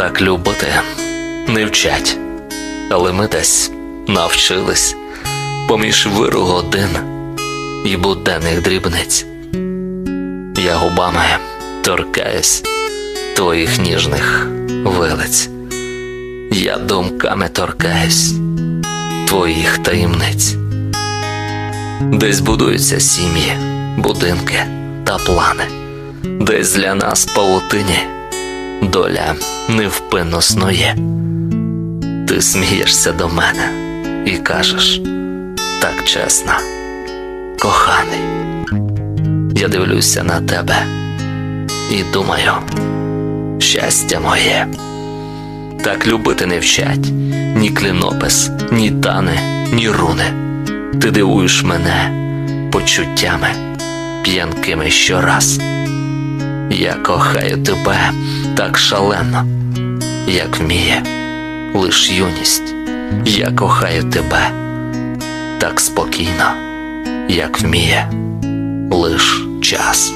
Так любити не вчать, але ми десь навчились поміж виру годин і буденних дрібниць. Я губами торкаюсь твоїх ніжних вилиць. Я думками торкаюсь твоїх таємниць. Десь будуються сім'ї, будинки та плани, десь для нас павутині доля невпинно снує. Ти смієшся до мене і кажеш так чесно, коханий. Я дивлюся на тебе і думаю, щастя моє. Так любити не вчать ні клінопис, ні тани, ні руни. Ти дивуєш мене почуттями п'янкими щораз. Я кохаю тебе так шалено, як вміє, лиш юність, я кохаю тебе, так спокійно, як вміє, лиш час.